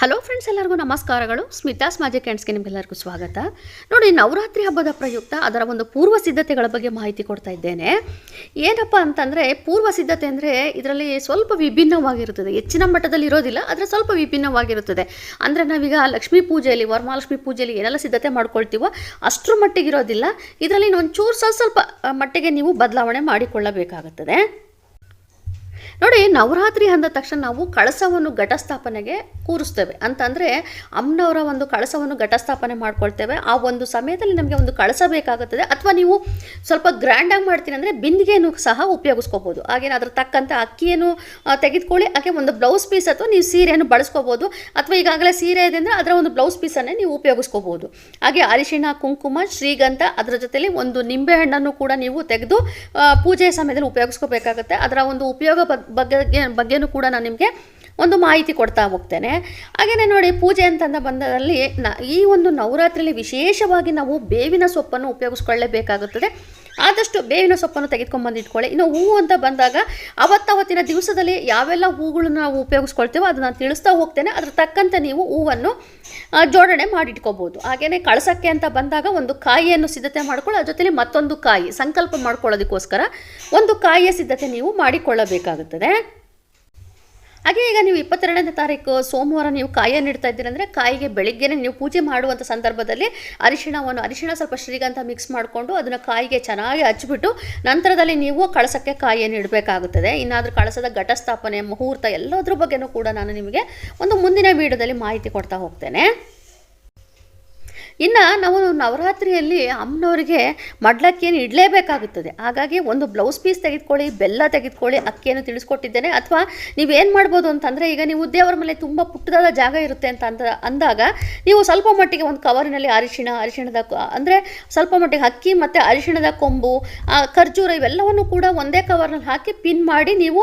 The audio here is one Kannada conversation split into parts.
ಹಲೋ ಫ್ರೆಂಡ್ಸ್ ಎಲ್ಲರಿಗೂ ನಮಸ್ಕಾರಗಳು. ಸ್ಮಿತಾಸ್ ಮ್ಯಾಜಿಕ್ ಕ್ಯಾಂಡ್ಸ್ಗೆ ನಿಮಗೆಲ್ಲರಿಗೂ ಸ್ವಾಗತ. ನೋಡಿ, ನವರಾತ್ರಿ ಹಬ್ಬದ ಪ್ರಯುಕ್ತ ಅದರ ಒಂದು ಪೂರ್ವ ಸಿದ್ಧತೆಗಳ ಬಗ್ಗೆ ಮಾಹಿತಿ ಕೊಡ್ತಾ ಇದ್ದೇನೆ. ಏನಪ್ಪ ಅಂತಂದರೆ, ಪೂರ್ವ ಸಿದ್ಧತೆ ಅಂದರೆ ಇದರಲ್ಲಿ ಸ್ವಲ್ಪ ವಿಭಿನ್ನವಾಗಿರುತ್ತದೆ. ಹೆಚ್ಚಿನ ಮಟ್ಟದಲ್ಲಿ ಇರೋದಿಲ್ಲ, ಆದರೆ ಸ್ವಲ್ಪ ವಿಭಿನ್ನವಾಗಿರುತ್ತದೆ. ಅಂದರೆ ನಾವೀಗ ಲಕ್ಷ್ಮೀ ಪೂಜೆಯಲ್ಲಿ, ವರಮಹಾಲಕ್ಷ್ಮಿ ಪೂಜೆಯಲ್ಲಿ ಏನೆಲ್ಲ ಸಿದ್ಧತೆ ಮಾಡ್ಕೊಳ್ತೀವೋ ಅಷ್ಟರ ಮಟ್ಟಿಗೆ ಇರೋದಿಲ್ಲ ಇದರಲ್ಲಿ ಒಂಚೂರು ಸ್ವಲ್ಪ ಸ್ವಲ್ಪ ಮಟ್ಟಿಗೆ ನೀವು ಬದಲಾವಣೆ ಮಾಡಿಕೊಳ್ಳಬೇಕಾಗುತ್ತದೆ. ನೋಡಿ, ನವರಾತ್ರಿ ಅಂದ ತಕ್ಷಣ ನಾವು ಕಳಸವನ್ನು ಘಟಸ್ಥಾಪನೆಗೆ ಕೂರಿಸ್ತೇವೆ. ಅಂತಂದರೆ, ಅಮ್ಮನವರ ಒಂದು ಕಳಸವನ್ನು ಘಟಸ್ಥಾಪನೆ ಮಾಡ್ಕೊಳ್ತೇವೆ. ಆ ಒಂದು ಸಮಯದಲ್ಲಿ ನಮಗೆ ಒಂದು ಕಳಸ ಬೇಕಾಗುತ್ತದೆ. ಅಥವಾ ನೀವು ಸ್ವಲ್ಪ ಗ್ರ್ಯಾಂಡಾಗಿ ಮಾಡ್ತೀನಿ ಅಂದರೆ ಬಿಂದಿಗೆಯನ್ನು ಸಹ ಉಪಯೋಗಿಸ್ಕೋಬೋದು. ಹಾಗೇನು ಅದ್ರ ತಕ್ಕಂಥ ಅಕ್ಕಿಯನ್ನು ತೆಗೆದುಕೊಳ್ಳಿ. ಹಾಗೆ ಒಂದು ಬ್ಲೌಸ್ ಪೀಸ್ ಅಥವಾ ನೀವು ಸೀರೆಯನ್ನು ಬಳಸ್ಕೋಬೋದು. ಅಥವಾ ಈಗಾಗಲೇ ಸೀರೆ ಇದೆ ಅಂದರೆ ಅದರ ಒಂದು ಬ್ಲೌಸ್ ಪೀಸನ್ನೇ ನೀವು ಉಪಯೋಗಿಸ್ಕೋಬೋದು. ಹಾಗೆ ಅರಿಶಿಣ, ಕುಂಕುಮ, ಶ್ರೀಗಂಧ, ಅದರ ಜೊತೆಯಲ್ಲಿ ಒಂದು ನಿಂಬೆಹಣ್ಣನ್ನು ಕೂಡ ನೀವು ತೆಗೆದು ಪೂಜೆಯ ಸಮಯದಲ್ಲಿ ಉಪಯೋಗಿಸ್ಕೋಬೇಕಾಗುತ್ತೆ. ಅದರ ಒಂದು ಉಪಯೋಗ ಬಗ್ಗೆ, ಬಗ್ಗೆನೂ ಕೂಡ ನಾನು ನಿಮಗೆ ಒಂದು ಮಾಹಿತಿ ಕೊಡ್ತಾ ಹೋಗ್ತೇನೆ. ಹಾಗೆಯೇ ನೋಡಿ, ಪೂಜೆ ಅಂತಂದ ಬಂದಲ್ಲಿ ನ, ಈ ಒಂದು ನವರಾತ್ರಿಯಲ್ಲಿ ವಿಶೇಷವಾಗಿ ನಾವು ಬೇವಿನ ಸೊಪ್ಪನ್ನು ಉಪಯೋಗಿಸ್ಕೊಳ್ಳೇಬೇಕಾಗುತ್ತದೆ. ಆದಷ್ಟು ಬೇವಿನ ಸೊಪ್ಪನ್ನು ತೆಗೆದುಕೊಂಡ್ಬಂದು ಇಟ್ಕೊಳ್ಳಿ ಇನ್ನು ಹೂವು ಅಂತ ಬಂದಾಗ ಅವತ್ತವತ್ತಿನ ದಿವಸದಲ್ಲಿ ಯಾವೆಲ್ಲ ಹೂಗಳನ್ನು ನಾವು ಉಪಯೋಗಿಸ್ಕೊಳ್ತೇವೋ ಅದನ್ನು ತಿಳಿಸ್ತಾ ಹೋಗ್ತೇನೆ. ಅದ್ರ ತಕ್ಕಂತೆ ನೀವು ಹೂವನ್ನು ಜೋಡಣೆ ಮಾಡಿಟ್ಕೋಬೋದು ಹಾಗೆಯೇ ಕಳಸಕ್ಕೆ ಅಂತ ಬಂದಾಗ ಒಂದು ಕಾಯಿಯನ್ನು ಸಿದ್ಧತೆ ಮಾಡ್ಕೊಳ್ಳಿ, ಅದ್ರ ಜೊತೆಲಿ ಮತ್ತೊಂದು ಕಾಯಿ, ಸಂಕಲ್ಪ ಮಾಡ್ಕೊಳ್ಳೋದಕ್ಕೋಸ್ಕರ ಒಂದು ಕಾಯಿಯ ಸಿದ್ಧತೆ ನೀವು ಮಾಡಿಕೊಳ್ಳಬೇಕಾಗುತ್ತದೆ. ಹಾಗೆ ಈಗ ನೀವು ಇಪ್ಪತ್ತೆರಡನೇ ತಾರೀಕು ಸೋಮವಾರ ನೀವು ಕಾಯಿಯನ್ನು ಇಡ್ತಾ ಇದ್ದೀರಂದರೆ ಕಾಯಿಗೆ ಬೆಳಿಗ್ಗೆನೇ ನೀವು ಪೂಜೆ ಮಾಡುವಂಥ ಸಂದರ್ಭದಲ್ಲಿ ಅರಿಶಿಣವನ್ನು, ಅರಿಶಿಣ ಸ್ವಲ್ಪ ಶ್ರೀಗಂಧ ಮಿಕ್ಸ್ ಮಾಡಿಕೊಂಡು ಅದನ್ನು ಕಾಯಿಗೆ ಚೆನ್ನಾಗಿ ಹಚ್ಚಿಬಿಟ್ಟು ನಂತರದಲ್ಲಿ ನೀವು ಕಳಸಕ್ಕೆ ಕಾಯಿಯನ್ನು ಇಡಬೇಕಾಗುತ್ತದೆ. ಇನ್ನಾದರೂ ಕಳಸದ ಘಟಸ್ಥಾಪನೆ, ಮುಹೂರ್ತ ಎಲ್ಲದ್ರ ಬಗ್ಗೆನೂ ಕೂಡ ನಾನು ನಿಮಗೆ ಒಂದು ಮುಂದಿನ ವಿಡಿಯೋದಲ್ಲಿ ಮಾಹಿತಿ ಕೊಡ್ತಾ ಹೋಗ್ತೇನೆ. ಇನ್ನು ನಾವು ನವರಾತ್ರಿಯಲ್ಲಿ ಅಮ್ಮನವರಿಗೆ ಮಡ್ಲಕ್ಕಿಯನ್ನು ಇಡಲೇಬೇಕಾಗುತ್ತದೆ. ಹಾಗಾಗಿ ಒಂದು ಬ್ಲೌಸ್ ಪೀಸ್ ತೆಗೆದುಕೊಳ್ಳಿ, ಬೆಲ್ಲ ತೆಗೆದುಕೊಳ್ಳಿ, ಅಕ್ಕಿಯನ್ನು ತಿಳಿಸ್ಕೊಟ್ಟಿದ್ದೇನೆ. ಅಥವಾ ನೀವೇನು ಮಾಡ್ಬೋದು ಅಂತಂದರೆ, ಈಗ ನೀವು ದೇವರ ಮೇಲೆ ತುಂಬ ಪುಟ್ಟದಾದ ಜಾಗ ಇರುತ್ತೆ ಅಂತ ಅಂದ, ಅಂದಾಗ ನೀವು ಸ್ವಲ್ಪ ಮಟ್ಟಿಗೆ ಒಂದು ಕವರಿನಲ್ಲಿ ಅರಿಶಿಣ, ಅರಿಶಿಣದ ಅಂದರೆ ಸ್ವಲ್ಪ ಮಟ್ಟಿಗೆ ಅಕ್ಕಿ ಮತ್ತು ಅರಿಶಿಣದ ಕೊಂಬು ಖರ್ಜೂರ ಇವೆಲ್ಲವನ್ನು ಕೂಡ ಒಂದೇ ಕವರ್ನಲ್ಲಿ ಹಾಕಿ ಪಿನ್ ಮಾಡಿ ನೀವು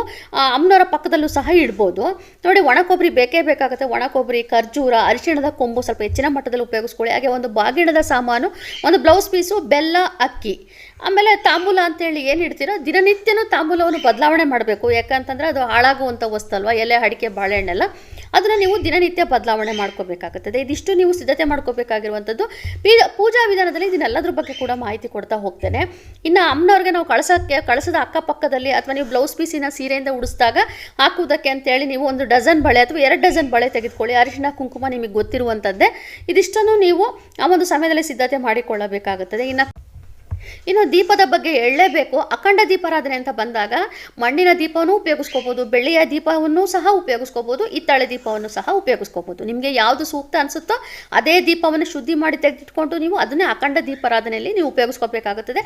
ಅಮ್ಮನವರ ಪಕ್ಕದಲ್ಲೂ ಸಹ ಇಡ್ಬೋದು. ನೋಡಿ ಒಣ ಕೊಬ್ಬರಿ ಬೇಕೇ ಬೇಕಾಗುತ್ತೆ. ಒಣ ಕೊಬ್ಬರಿ, ಖರ್ಜೂರ, ಅರಿಶಿಣದ ಕೊಂಬು ಸ್ವಲ್ಪ ಹೆಚ್ಚಿನ ಮಟ್ಟದಲ್ಲಿ ಉಪಯೋಗಿಸ್ಕೊಳ್ಳಿ. ಹಾಗೆ ಒಂದು ಬಾಗಿಣದ ಸಾಮಾನು, ಒಂದು ಬ್ಲೌಸ್ ಪೀಸು ಬೆಲ್ಲ, ಅಕ್ಕಿ. ಆಮೇಲೆ ತಾಂಬೂಲ ಅಂತೇಳಿ ಏನು ಇಡ್ತೀರೋ, ದಿನನಿತ್ಯನೂ ತಾಂಬೂಲವನ್ನು ಬದಲಾವಣೆ ಮಾಡಬೇಕು. ಯಾಕಂತಂದರೆ ಅದು ಹಾಳಾಗುವಂಥ ವಸ್ತು ಅಲ್ವಾ? ಎಲೆ, ಅಡಿಕೆ, ಬಾಳೆಹಣ್ಣೆಲ್ಲ. ಅದನ್ನು ನೀವು ದಿನನಿತ್ಯ ಬದಲಾವಣೆ ಮಾಡ್ಕೋಬೇಕಾಗುತ್ತದೆ. ಇದಿಷ್ಟು ನೀವು ಸಿದ್ಧತೆ ಮಾಡ್ಕೋಬೇಕಾಗಿರುವಂಥದ್ದು. ಪೂಜಾ ವಿಧಾನದಲ್ಲಿ ಇದನ್ನೆಲ್ಲದ್ರ ಬಗ್ಗೆ ಕೂಡ ಮಾಹಿತಿ ಕೊಡ್ತಾ ಹೋಗ್ತೇನೆ. ಇನ್ನು ಅಮ್ಮನವ್ರಿಗೆ ನಾವು ಕಳಸಕ್ಕೆ, ಕಳಸದ ಅಕ್ಕಪಕ್ಕದಲ್ಲಿ ಅಥವಾ ನೀವು ಬ್ಲೌಸ್ ಪೀಸಿನ ಸೀರೆಯಿಂದ ಉಡಿಸಿದಾಗ ಹಾಕುವುದಕ್ಕೆ ಅಂತೇಳಿ ನೀವು ಒಂದು ಡಜನ್ ಬಳೆ ಅಥವಾ ಎರಡು ಡಜನ್ ಬಳೆ ತೆಗೆದುಕೊಳ್ಳಿ. ಅರಿಶಿನ, ಕುಂಕುಮ ನಿಮಗೆ ಗೊತ್ತಿರುವಂಥದ್ದೇ. ಇದಿಷ್ಟನ್ನು ನೀವು ಆ ಒಂದು ಸಮಯದಲ್ಲಿ ಸಿದ್ಧತೆ ಮಾಡಿಕೊಳ್ಳಬೇಕಾಗುತ್ತದೆ. ಇನ್ನು ಇನ್ನು ದೀಪದ ಬಗ್ಗೆ ಹೇಳಲೇಬೇಕು. ಅಖಂಡ ದೀಪಾರಾಧನೆ ಅಂತ ಬಂದಾಗ ಮಣ್ಣಿನ ದೀಪವನ್ನು ಉಪಯೋಗಿಸ್ಕೋಬೋದು, ಬೆಳ್ಳಿಯ ದೀಪವನ್ನು ಸಹ ಉಪಯೋಗಿಸ್ಕೋಬೋದು ಇತ್ತಳೆ ದೀಪವನ್ನು ಸಹ ಉಪಯೋಗಿಸ್ಕೋಬೋದು. ನಿಮಗೆ ಯಾವುದು ಸೂಕ್ತ ಅನಿಸುತ್ತೋ ಅದೇ ದೀಪವನ್ನು ಶುದ್ಧಿ ಮಾಡಿ ತೆಗೆದಿಟ್ಕೊಂಡು ನೀವು ಅದನ್ನೇ ಅಖಂಡ ದೀಪಾರಾಧನೆಯಲ್ಲಿ ನೀವು ಉಪಯೋಗಿಸ್ಕೋಬೇಕಾಗುತ್ತದೆ.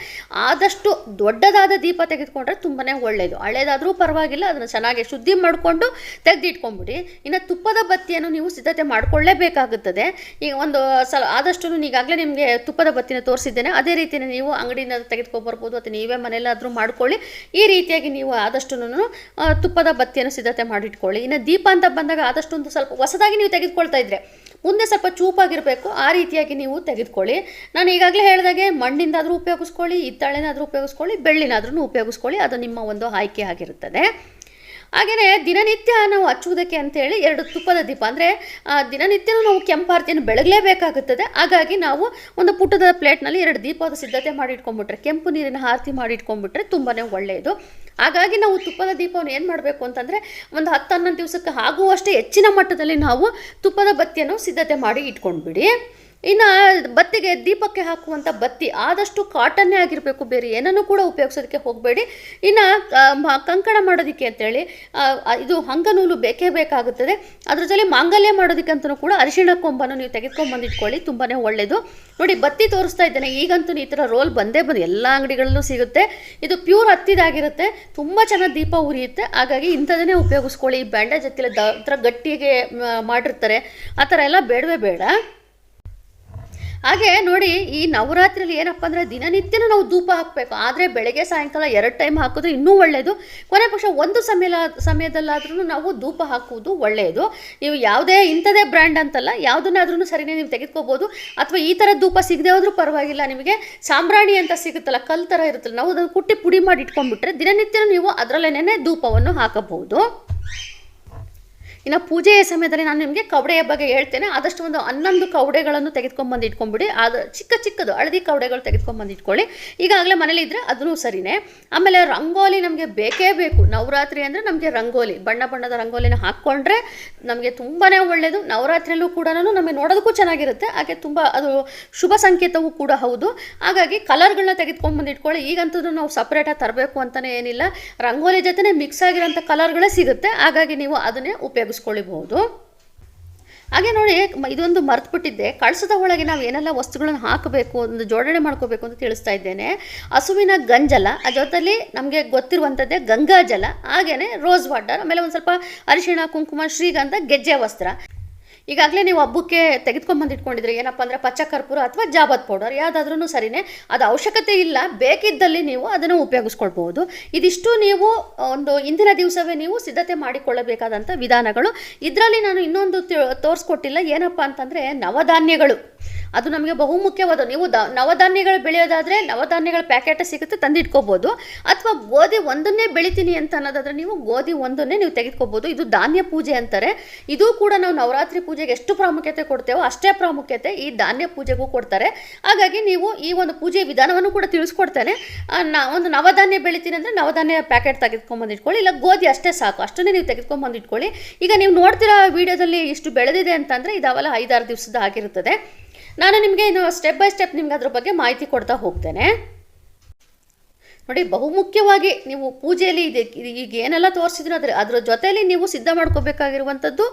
ಆದಷ್ಟು ದೊಡ್ಡದಾದ ದೀಪ ತೆಗೆದುಕೊಂಡ್ರೆ ತುಂಬಾ ಒಳ್ಳೆಯದು ಹಳೇದಾದರೂ ಪರವಾಗಿಲ್ಲ, ಅದನ್ನು ಚೆನ್ನಾಗಿ ಶುದ್ಧಿ ಮಾಡಿಕೊಂಡು ತೆಗೆದಿಟ್ಕೊಂಡ್ಬಿಡಿ. ಇನ್ನು ತುಪ್ಪದ ಬತ್ತಿಯನ್ನು ನೀವು ಸಿದ್ಧತೆ ಮಾಡಿಕೊಳ್ಳೇಬೇಕಾಗುತ್ತದೆ. ಈಗ ಒಂದು ಸಲ ಆದಷ್ಟು ಈಗಾಗಲೇ ನಿಮಗೆ ತುಪ್ಪದ ಬತ್ತಿನ ತೋರಿಸಿದ್ದೇನೆ. ಅದೇ ರೀತಿಯೇ ನೀವು ಅಂಗಡಿಯಿಂದ ತೆಗೆದುಕೊಬರ್ಬೋದು ಅಥವಾ ನೀವೇ ಮನೆಯಲ್ಲಾದರೂ ಮಾಡ್ಕೊಳ್ಳಿ. ಈ ರೀತಿಯಾಗಿ ನೀವು ಆದಷ್ಟು ತುಪ್ಪದ ಬತ್ತಿಯನ್ನು ಸಿದ್ಧತೆ ಮಾಡಿಟ್ಕೊಳ್ಳಿ. ಇನ್ನು ದೀಪ ಅಂತ ಬಂದಾಗ ಆದಷ್ಟೊಂದು ಸ್ವಲ್ಪ ಹೊಸದಾಗಿ ನೀವು ತೆಗೆದುಕೊಳ್ತಾ ಇದ್ರೆ ಮುಂದೆ ಸ್ವಲ್ಪ ಚೂಪಾಗಿರಬೇಕು. ಆ ರೀತಿಯಾಗಿ ನೀವು ತೆಗೆದುಕೊಳ್ಳಿ. ನಾನು ಈಗಾಗಲೇ ಹೇಳಿದಾಗೆ ಮಣ್ಣಿಂದಾದರೂ ಉಪಯೋಗಿಸ್ಕೊಳ್ಳಿ, ಹಿತ್ತಾಳೆನಾದರೂ ಉಪಯೋಗಿಸ್ಕೊಳ್ಳಿ ಬೆಳ್ಳಿನಾದ್ರೂ ಉಪಯೋಗಿಸ್ಕೊಳ್ಳಿ. ಅದು ನಿಮ್ಮ ಒಂದು ಆಯ್ಕೆ ಆಗಿರುತ್ತದೆ. ಹಾಗೆಯೇ ದಿನನಿತ್ಯ ನಾವು ಹಚ್ಚುವುದಕ್ಕೆ ಅಂತೇಳಿ ಎರಡು ತುಪ್ಪದ ದೀಪ. ಅಂದರೆ ದಿನನಿತ್ಯನೂ ನಾವು ಕೆಂಪಾರತಿಯನ್ನು ಬೆಳಗಲೇಬೇಕಾಗುತ್ತದೆ. ಹಾಗಾಗಿ ನಾವು ಒಂದು ಪುಟ್ಟದ ಪ್ಲೇಟ್ನಲ್ಲಿ ಎರಡು ದೀಪದ ಸಿದ್ಧತೆ ಮಾಡಿ ಇಟ್ಕೊಂಡ್ಬಿಟ್ರೆ ಕೆಂಪು ನೀರಿನ ಆರತಿ ಮಾಡಿ ಇಟ್ಕೊಂಡ್ಬಿಟ್ರೆ ತುಂಬಾ ಒಳ್ಳೆಯದು. ಹಾಗಾಗಿ ನಾವು ತುಪ್ಪದ ದೀಪವನ್ನು ಏನು ಮಾಡಬೇಕು ಅಂತಂದರೆ, ಒಂದು ಹತ್ತು ಹನ್ನೊಂದು ದಿವಸಕ್ಕೆ ಆಗುವಷ್ಟೇ ಹೆಚ್ಚಿನ ಮಟ್ಟದಲ್ಲಿ ನಾವು ತುಪ್ಪದ ಬತ್ತಿಯನ್ನು ಸಿದ್ಧತೆ ಮಾಡಿ ಇಟ್ಕೊಂಡ್ಬಿಡಿ. ಇನ್ನು ಬತ್ತಿಗೆ ದೀಪಕ್ಕೆ ಹಾಕುವಂಥ ಬತ್ತಿ ಆದಷ್ಟು ಕಾಟನ್ನೇ ಆಗಿರಬೇಕು ಬೇರೆ ಏನನ್ನು ಕೂಡ ಉಪಯೋಗಿಸೋದಕ್ಕೆ ಹೋಗಬೇಡಿ. ಇನ್ನು ಕಂಕಣ ಮಾಡೋದಕ್ಕೆ ಅಂತೇಳಿ ಇದು ಹಂಗನೂಲು ಬೇಕೇ ಬೇಕಾಗುತ್ತದೆ. ಅದ್ರ ಜೊತೆ ಮಾಂಗಲ್ಯ ಮಾಡೋದಕ್ಕಂತೂ ಕೂಡ ಅರಿಶಿಣ ಕೊಂಬನ್ನು ನೀವು ತೆಗೆದುಕೊಂಡು ಇಟ್ಕೊಳ್ಳಿ ತುಂಬಾ ಒಳ್ಳೆಯದು ನೋಡಿ, ಬತ್ತಿ ತೋರಿಸ್ತಾ ಇದ್ದೇನೆ, ಈಗಂತೂ ಈ ಥರ ರೋಲ್ ಬಂದೇ ಬಂದು ಎಲ್ಲ ಅಂಗಡಿಗಳಲ್ಲೂ ಸಿಗುತ್ತೆ. ಇದು ಪ್ಯೂರ್ ಹತ್ತಿದಾಗಿರುತ್ತೆ, ತುಂಬ ಚೆನ್ನಾಗಿ ದೀಪ ಉರಿಯುತ್ತೆ. ಹಾಗಾಗಿ ಇಂಥದನ್ನೇ ಉಪಯೋಗಿಸ್ಕೊಳ್ಳಿ. ಈ ಬ್ಯಾಂಡೇಜ್ ಹತ್ತಿಲ್ಲ ದ ಗಟ್ಟಿಗೆ ಮಾಡಿರ್ತಾರೆ. ಆ ಥರ ಎಲ್ಲ ಬೇಡವೇ ಬೇಡ. ಹಾಗೆ ನೋಡಿ, ಈ ನವರಾತ್ರಿಯಲ್ಲಿ ಏನಪ್ಪ ಅಂದರೆ ದಿನನಿತ್ಯನೂ ನಾವು ಧೂಪ ಹಾಕಬೇಕು. ಆದರೆ ಬೆಳಗ್ಗೆ, ಸಾಯಂಕಾಲ ಎರಡು ಟೈಮ್ ಹಾಕೋದು ಇನ್ನೂ ಒಳ್ಳೆಯದು ಕೊನೆ ಪಕ್ಷ ಒಂದು ಸಮಯ ಸಮಯದಲ್ಲಾದ್ರೂ ನಾವು ಧೂಪ ಹಾಕುವುದು ಒಳ್ಳೆಯದು ನೀವು ಯಾವುದೇ ಇಂಥದೇ ಬ್ರ್ಯಾಂಡ್ ಅಂತಲ್ಲ ಯಾವುದನ್ನಾದ್ರೂ ಸರಿನೇ ನೀವು ತೆಗೆದುಕೋಬೋದು. ಅಥವಾ ಈ ಥರ ಧೂಪ ಸಿಗದೆ ಹೋದ್ರೂ ಪರವಾಗಿಲ್ಲ, ನಿಮಗೆ ಸಾಂಬ್ರಾಣಿ ಅಂತ ಸಿಗುತ್ತಲ್ಲ, ಕಲ್ ಥರ ಇರುತ್ತಲ್ಲ, ನಾವು ಅದನ್ನು ಕುಟ್ಟಿ ಪುಡಿ ಮಾಡಿ ಇಟ್ಕೊಂಡ್ಬಿಟ್ರೆ ದಿನನಿತ್ಯ ನೀವು ಅದರಲ್ಲೇನೆ ಧೂಪವನ್ನು ಹಾಕಬಹುದು. ಇನ್ನು ಪೂಜೆಯ ಸಮಯದಲ್ಲಿ ನಾನು ನಿಮಗೆ ಕವಡೆಯ ಬಗ್ಗೆ ಹೇಳ್ತೇನೆ. ಆದಷ್ಟು ಒಂದು ಹನ್ನೊಂದು ಕವಡೆಗಳನ್ನು ತೆಗೆದುಕೊಂಡ್ಬಂದು ಇಟ್ಕೊಂಡ್ಬಿಡಿ ಅದು ಚಿಕ್ಕ ಚಿಕ್ಕದು ಹಳದಿ ಕವಡೆಗಳು ತೆಗೆದುಕೊಂಡ್ಬಂದು ಇಟ್ಕೊಳ್ಳಿ ಈಗಾಗಲೇ ಮನೇಲಿ ಇದ್ದರೆ ಅದೂ ಸರಿನೇ. ಆಮೇಲೆ ರಂಗೋಲಿ ನಮಗೆ ಬೇಕೇ ಬೇಕು. ನವರಾತ್ರಿ ಅಂದರೆ ನಮಗೆ ರಂಗೋಲಿ. ಬಣ್ಣ ಬಣ್ಣದ ರಂಗೋಲಿನ ಹಾಕ್ಕೊಂಡ್ರೆ ನಮಗೆ ತುಂಬಾ ಒಳ್ಳೆಯದು ನವರಾತ್ರಿಯಲ್ಲೂ ಕೂಡ ನಮಗೆ ನೋಡೋದಕ್ಕೂ ಚೆನ್ನಾಗಿರುತ್ತೆ. ಹಾಗೆ ತುಂಬ ಅದು ಶುಭ ಸಂಕೇತವೂ ಕೂಡ ಹೌದು. ಹಾಗಾಗಿ ಕಲರ್ಗಳನ್ನ ತೆಗೆದುಕೊಂಡ್ಬಂದು ಇಟ್ಕೊಳ್ಳಿ ಈಗಂತೂ ನಾವು ಸಪ್ರೇಟಾಗಿ ತರಬೇಕು ಅಂತಲೇ ಏನಿಲ್ಲ. ರಂಗೋಲಿ ಜೊತೆನೇ ಮಿಕ್ಸ್ ಆಗಿರೋಂಥ ಕಲರ್ಗಳೇ ಸಿಗುತ್ತೆ. ಹಾಗಾಗಿ ನೀವು ಅದನ್ನೇ ಉಪಯೋಗಿಸ್ಕೊಳ್ಳಬಹುದು ಹಾಗೆ ನೋಡಿ, ಇದೊಂದು ಇದೊಂದು ಮರ್ತ್ಬಿಟ್ಟಿದ್ದೆ. ಕಳಸದ ಒಳಗೆ ನಾವು ಏನೆಲ್ಲ ವಸ್ತುಗಳನ್ನು ಹಾಕಬೇಕು, ಒಂದು ಜೋಡಣೆ ಮಾಡ್ಕೋಬೇಕು ಅಂತ ತಿಳಿಸ್ತಾ ಇದ್ದೇನೆ. ಹಸುವಿನ ಗಂಜಲ, ಆ ಜೊತೆಲಿ ನಮಗೆ ಗೊತ್ತಿರುವಂಥದ್ದೇ ಗಂಗಾಜಲ ಹಾಗೆಯೇ ರೋಸ್ ವಾಟರ್ ಆಮೇಲೆ ಒಂದು ಸ್ವಲ್ಪ ಅರಿಶಿಣ, ಕುಂಕುಮ, ಶ್ರೀಗಂಧ, ಗೆಜ್ಜೆ ವಸ್ತ್ರ. ಈಗಾಗಲೇ ನೀವು ಹಬ್ಬಕ್ಕೆ ತೆಗೆದುಕೊಂಡ್ಬಂದು ಇಟ್ಕೊಂಡಿದ್ರೆ ಏನಪ್ಪ ಅಂದರೆ ಪಚ್ಚ ಕರ್ಪೂರ ಅಥವಾ ಜಾಬತ್ ಪೌಡರ್ ಯಾವುದಾದ್ರೂ ಸರಿನೇ. ಅದು ಅವಶ್ಯಕತೆ ಇಲ್ಲ. ಬೇಕಿದ್ದಲ್ಲಿ ನೀವು ಅದನ್ನು ಉಪಯೋಗಿಸ್ಕೊಳ್ಬೋದು ಇದಿಷ್ಟು ನೀವು ಒಂದು ಇಂದಿನ ದಿವಸವೇ ನೀವು ಸಿದ್ಧತೆ ಮಾಡಿಕೊಳ್ಳಬೇಕಾದಂಥ ವಿಧಾನಗಳು. ಇದರಲ್ಲಿ ನಾನು ಇನ್ನೊಂದು ತೋರಿಸ್ಕೊಟ್ಟಿಲ್ಲ. ಏನಪ್ಪ ಅಂತಂದರೆ ನವಧಾನ್ಯಗಳು. ಅದು ನಮಗೆ ಬಹುಮುಖ್ಯವಾದ ನೀವು ದ, ನವಧಾನ್ಯಗಳು ಬೆಳೆಯೋದಾದರೆ ನವಧಾನ್ಯಗಳ ಪ್ಯಾಕೆಟ್ ಸಿಗುತ್ತೆ, ತಂದಿಟ್ಕೋಬೋದು. ಅಥವಾ ಗೋಧಿ ಒಂದನ್ನೇ ಬೆಳಿತೀನಿ ಅಂತ ಅನ್ನೋದಾದರೆ ನೀವು ಗೋಧಿ ಒಂದನ್ನೇ ನೀವು ತೆಗೆದುಕೋಬೋದು. ಇದು ಧಾನ್ಯ ಪೂಜೆ ಅಂತಾರೆ. ಇದು ಕೂಡ ನಾವು ನವರಾತ್ರಿ ಪೂಜೆಗೆ ಎಷ್ಟು ಪ್ರಾಮುಖ್ಯತೆ ಕೊಡ್ತೇವೋ ಅಷ್ಟೇ ಪ್ರಾಮುಖ್ಯತೆ ಈ ಧಾನ್ಯ ಪೂಜೆಗೂ ಕೊಡ್ತಾರೆ. ಹಾಗಾಗಿ ನೀವು ಈ ಒಂದು ಪೂಜೆ ವಿಧಾನವನ್ನು ಕೂಡ ತಿಳಿಸ್ಕೊಡ್ತೇನೆ. ನ, ಒಂದು ನವಧಾನ್ಯ ಬೆಳಿತೀನಿ ಅಂದರೆ ನವಧಾನ್ಯ ಪ್ಯಾಕೆಟ್ ತೆಗೆದುಕೊಂಬಂದು ಇಟ್ಕೊಳ್ಳಿ ಇಲ್ಲ ಗೋಧಿ ಅಷ್ಟೇ ಸಾಕು, ಅಷ್ಟನ್ನೇ ನೀವು ತೆಗೆದುಕೊಂಬಂದು ಇಟ್ಕೊಳ್ಳಿ ಈಗ ನೀವು ನೋಡ್ತಿರೋ ವಿಡಿಯೋದಲ್ಲಿ ಇಷ್ಟು ಬೆಳೆದಿದೆ ಅಂತಂದರೆ ಇದಾವಲ್ಲ ಐದಾರು ದಿವಸದ ಆಗಿರುತ್ತದೆ ನಾನು ನಿಮಗೆ ಇನ್ನು ಸ್ಟೆಪ್ ಬೈ ಸ್ಟೆಪ್ ನಿಮ್ಗೆ ಅದ್ರ ಬಗ್ಗೆ ಮಾಹಿತಿ ಕೊಡ್ತಾ ಹೋಗ್ತೇನೆ. ನೋಡಿ, ಬಹುಮುಖ್ಯವಾಗಿ ನೀವು ಪೂಜೆಯಲ್ಲಿ ಇದೆ ಈಗ ಏನೆಲ್ಲ ತೋರಿಸಿದ್ರು ಅದ್ರ ಅದರ ಜೊತೆಯಲ್ಲಿ ನೀವು ಸಿದ್ಧ ಮಾಡ್ಕೋಬೇಕಾಗಿರುವಂಥದ್ದು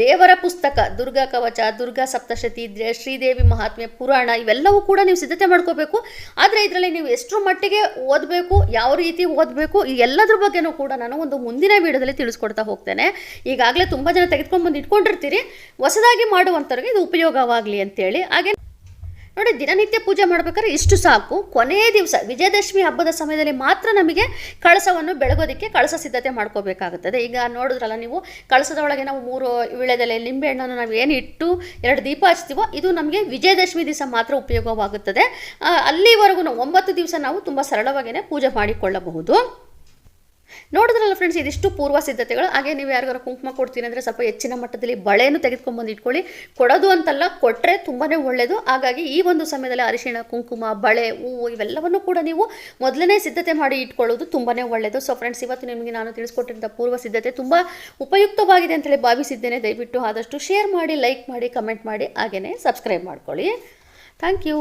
ದೇವರ ಪುಸ್ತಕ, ದುರ್ಗಾ ಕವಚ, ದುರ್ಗಾ ಸಪ್ತಶತಿ ಶ್ರೀದೇವಿ ಮಹಾತ್ಮೆ ಪುರಾಣ, ಇವೆಲ್ಲವೂ ಕೂಡ ನೀವು ಸಿದ್ಧತೆ ಮಾಡ್ಕೋಬೇಕು. ಆದರೆ ಇದರಲ್ಲಿ ನೀವು ಎಷ್ಟರ ಮಟ್ಟಿಗೆ ಓದಬೇಕು, ಯಾವ ರೀತಿ ಓದಬೇಕು, ಈ ಎಲ್ಲದ್ರ ಬಗ್ಗೆನೂ ಕೂಡ ನಾನು ಒಂದು ಮುಂದಿನ ವಿಡಿಯೋದಲ್ಲಿ ತಿಳಿಸ್ಕೊಡ್ತಾ ಹೋಗ್ತೇನೆ. ಈಗಾಗಲೇ ತುಂಬ ಜನ ತೆಗೆದುಕೊಂಡ್ಬಂದು ಇಟ್ಕೊಂಡಿರ್ತೀರಿ. ಹೊಸದಾಗಿ ಮಾಡುವಂಥವ್ರಿಗೆ ಇದು ಉಪಯೋಗವಾಗಲಿ ಅಂತೇಳಿ. ಹಾಗೆ ನೋಡಿ, ದಿನನಿತ್ಯ ಪೂಜೆ ಮಾಡ್ಬೇಕಾದ್ರೆ ಇಷ್ಟು ಸಾಕು. ಕೊನೆಯ ದಿವಸ, ವಿಜಯದಶಮಿ ಹಬ್ಬದ ಸಮಯದಲ್ಲಿ ಮಾತ್ರ ನಮಗೆ ಕಳಸವನ್ನು ಬೆಳಗೋದಕ್ಕೆ ಕಳಸ ಸಿದ್ಧತೆ ಮಾಡ್ಕೋಬೇಕಾಗುತ್ತದೆ. ಈಗ ನೋಡಿದ್ರಲ್ಲ ನೀವು, ಕಳಸದ ಒಳಗೆ ನಾವು ಮೂರು ವಿಳೆದೆಲೆ ಲಿಂಬೆಹಣ್ಣನ್ನು ನಾವು ಏನು ಇಟ್ಟು ಎರಡು ದೀಪ ಹಚ್ತೀವೋ, ಇದು ನಮಗೆ ವಿಜಯದಶಮಿ ದಿವಸ ಮಾತ್ರ ಉಪಯೋಗವಾಗುತ್ತದೆ. ಅಲ್ಲಿವರೆಗೂ ನಾವು ಒಂಬತ್ತು ದಿವಸ ನಾವು ತುಂಬ ಸರಳವಾಗಿಯೇ ಪೂಜೆ ಮಾಡಿಕೊಳ್ಳಬಹುದು. ನೋಡಿದ್ರಲ್ಲ ಫ್ರೆಂಡ್ಸ್ ಇದಿಷ್ಟು ಪೂರ್ವ ಸಿದ್ಧತೆಗಳು. ಹಾಗೆ ನೀವು ಯಾರಿಗಾರು ಕುಂಕುಮ ಕೊಡ್ತೀನಿ ಅಂದರೆ ಸ್ವಲ್ಪ ಹೆಚ್ಚಿನ ಮಟ್ಟದಲ್ಲಿ ಬಳೆಯನ್ನು ತೆಗೆದುಕೊಂಡ್ಬಂದು ಇಟ್ಕೊಳ್ಳಿ ಕೊಡೋದು ಅಂತಲ್ಲ ಕೊಟ್ಟರೆ ತುಂಬಾ ಒಳ್ಳೆಯದು ಹಾಗಾಗಿ ಈ ಒಂದು ಸಮಯದಲ್ಲಿ ಅರಿಶಿಣ, ಕುಂಕುಮ, ಬಳೆ, ಹೂವು ಇವೆಲ್ಲವನ್ನು ಕೂಡ ನೀವು ಮೊದಲನೇ ಸಿದ್ಧತೆ ಮಾಡಿ ಇಟ್ಕೊಳ್ಳೋದು ತುಂಬಾ ಒಳ್ಳೆಯದು ಸೊ ಫ್ರೆಂಡ್ಸ್ ಇವತ್ತು ನಿಮಗೆ ನಾನು ತಿಳಿಸ್ಕೊಟ್ಟಿದ್ದ ಪೂರ್ವ ಸಿದ್ಧತೆ ತುಂಬ ಉಪಯುಕ್ತವಾಗಿದೆ ಅಂತೇಳಿ ಭಾವಿಸಿದ್ದೇನೆ. ದಯವಿಟ್ಟು ಆದಷ್ಟು ಶೇರ್ ಮಾಡಿ ಲೈಕ್ ಮಾಡಿ ಕಮೆಂಟ್ ಮಾಡಿ. ಹಾಗೆಯೇ ಸಬ್ಸ್ಕ್ರೈಬ್ ಮಾಡ್ಕೊಳ್ಳಿ. Thank you